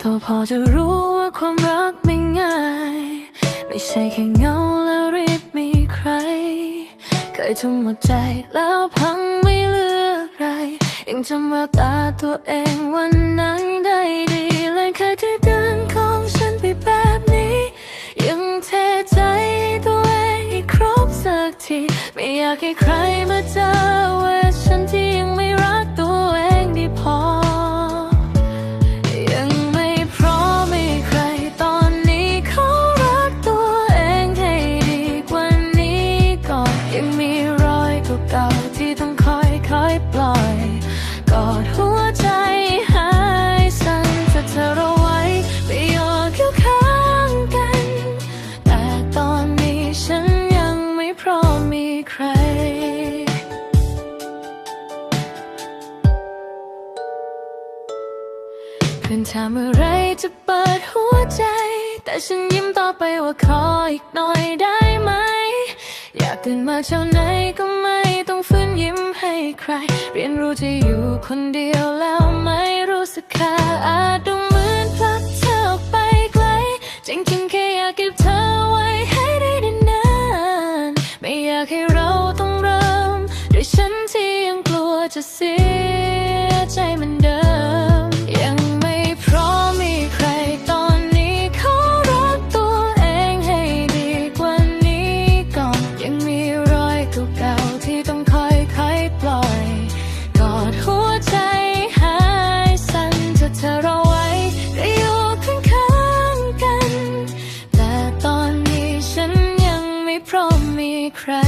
ตัวพอจะรู้ว่าความรักไม่ง่าย ไม่ใช่แค่เงาแล้วรีบมีใคร เคยทุ่มหมดใจแล้วพังไม่เหลืออะไรยังจำแววตาตัวเองวันนั้นได้ดีเลยเคยที่เดินของฉันไปแบบนี้ ยังเทใจตัวเองให้ครบสักที ไม่อยากให้ใครมาเจอว่ อยปล่อยกอดหัวใจหายสั่นถ้าเธอเราไว้ไปยอดอยู่ข้างกัน แต่ตอนนี้ฉันยังไม่พร้อมมีใครเพื่อนถามเมื่อไรจะเปิดหัวใจ แต่ฉันยิ้มต่อไปว่าขออีกหน่อยได้ากตื่นมาเช้าไหนก็ไม่ต้องฝืนยิ้มให้ใคร เรียนรู้จะอยู่คนเดียวแล้วไม่รู้สึกค่าด cry.